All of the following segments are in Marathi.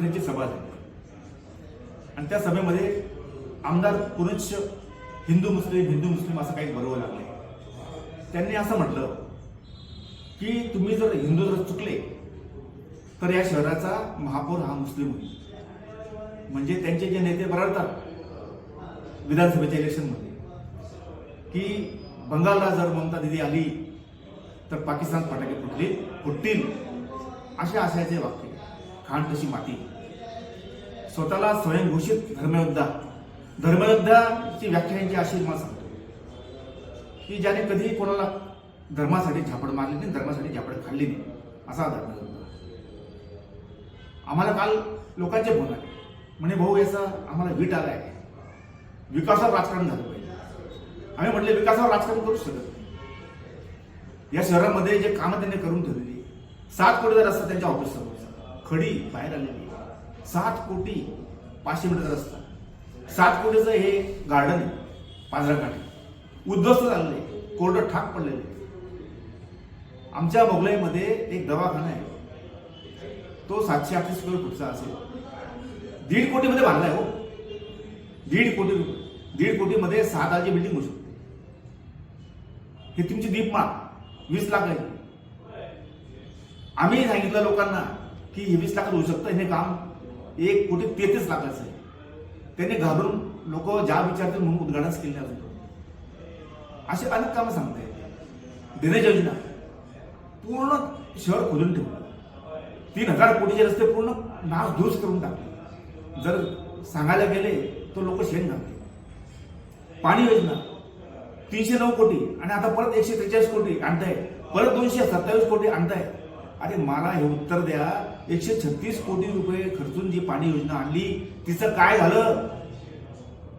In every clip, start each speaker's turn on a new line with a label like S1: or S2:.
S1: त्यांची सभा झाली आणि त्या सभेमध्ये आमदार पुरुष हिंदू मुस्लिम हिंदू मुस्लिम असं काही बरोबर लागले त्यांनी असं म्हटलं की तुम्ही जर हिंदू जर चुकले तर या शहराचा महापौर हा मुस्लिम होईल. म्हणजे त्यांचे जे नेते बरळतात विधानसभेच्या इलेक्शनमध्ये की बंगालला जर ममता दिदी आली तर पाकिस्तान फटाके फुटले फुटतील अशा आशयाचे वाक्य. खाण तशी माती? स्वतःला स्वयंघोषित धर्मयोद्धा. धर्मयोद्धाची व्याख्या यांची अशी मला सांगतो. की ज्याने कधीही कोणाला धर्मासाठी झापड मारली नाही धर्मासाठी झापड खाल्ली नाही असा धर्मयोद्धा. आम्हाला काल लोकांचे फोन आले. म्हणे भाऊ याचा आम्हाला वीट आलाय. विकासावर राजकारण झालं पाहिजे. आम्ही म्हटले विकासावर राजकारण करू शकत नाही. या शहरामध्ये जे कामं त्यांनी करून ठेवलेली सात कोटीचा रस्ता त्यांच्या ऑफिस समोरचा. खडी बाहेर आलेली सात कोटी पाचशे मीटर रस्ता. सात कोटीचं हे गार्डन आहे पांढराकाठी उद्ध्वस्त झालेलं आहे. कोरडं ठाक पडलेलं आहे. आमच्या मोगलाईमध्ये एक दवाखाना आहे. तो सातशे आठशे स्क्वेअर फुटचा असेल. दीड कोटीमध्ये बांधलाय हो. दीड कोटी रुपये. दीड कोटीमध्ये सहा दहाची बिल्डिंग होऊ शकते. हे तुमची दीपमाळ वीस लाख आहे. आम्ही सांगितलं लोकांना की ही वीस लाखात होऊ शकतं हे काम एक कोटी तेहतीस लाखाचं आहे. त्याने घाबरून लोक ज्या विचारतील म्हणून उद्घाटनच केले नाही अजून. असे अनेक कामं सांगता येते ड्रेनेज योजना. पूर्ण शहर खोदून ठेवलं. तीन हजार कोटीचे रस्ते पूर्ण नाश धूस करून टाकले. जर सांगायला गेले तर लोक शेण घालते पाणी योजना. तीनशे नऊ कोटी आणि आता परत एकशे त्रेचाळीस कोटी आणताय परत दोनशे सत्तावीस कोटी आणताय अरे मला हे उत्तर द्या एकशे छत्तीस कोटी रुपये खर्चून जी पाणी योजना आणली तिचं काय झालं?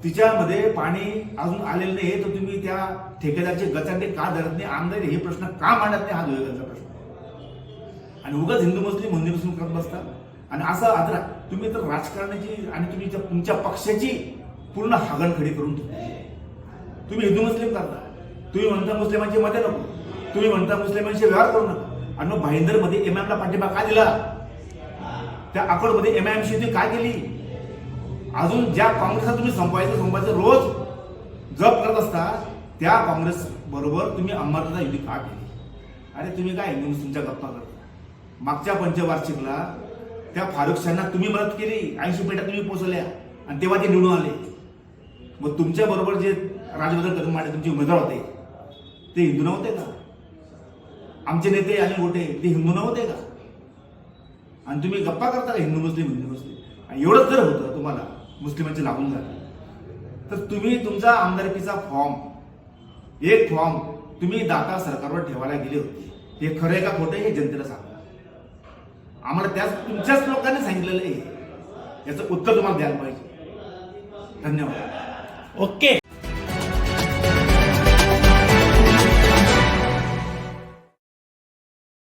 S1: तिच्यामध्ये पाणी अजून आलेलं नाही तर तुम्ही त्या ठेकेदारचे गचांडे का धरत नाही? आमदार हे प्रश्न का मांडत नाही? हा दुर्योगाचा प्रश्न. आणि उगाच हिंदू मुस्लिम हिंदू मुस्लिम करत बसता. आणि असं आता तुम्ही तर राजकारणाची आणि तुम्ही त्या- तुमच्या पक्षाची पूर्ण हागणखडी करून तुम्ही हिंदू मुस्लिम करता. तुम्ही म्हणता मुस्लिमांची मते नको. तुम्ही म्हणता मुस्लिमांशी व्यवहार करू नका. आणि मग भाईंदरमध्ये एमआयएमला पाठिंबा का दिला? त्या अकोडमध्ये एम सी काय केली? अजून ज्या काँग्रेसला तुम्ही संपवायचं संपवायचं रोज जप करत असता त्या काँग्रेस बरोबर तुम्ही अमरता युती का केली? अरे तुम्ही काय हिंदू तुमच्या गप्पा करता? मागच्या पंचवार्षिकला त्या फारुख शाहना तुम्ही मदत केली ऐंशी पेट्या तुम्ही पोचवल्या आणि तेव्हा ते निवडून आले. मग तुमच्या बरोबर जे राजवर्धन कदम माटे तुमचे उमेदवार होते ते हिंदू नव्हते का? आमचे नेते आणि गोटे ते हिंदू नव्हते का? आणि तुम्ही गप्पा करता हिंदू मुस्लिम हिंदू मुस्लिम. आणि एवढंच जर होतं तुम्हाला मुस्लिमांचे लागून झालं तर तुम्ही तुमचा आमदारकीचा फॉर्म एक फॉर्म तुम्ही दाता सरकारवर ठेवायला गेले होते. हे खरं आहे का खोटं हे जनतेला सांगा. आम्हाला त्याच तुमच्याच लोकांनी सांगितलेलं आहे. याचं उत्तर तुम्हाला द्यायला पाहिजे. धन्यवाद.
S2: ओके.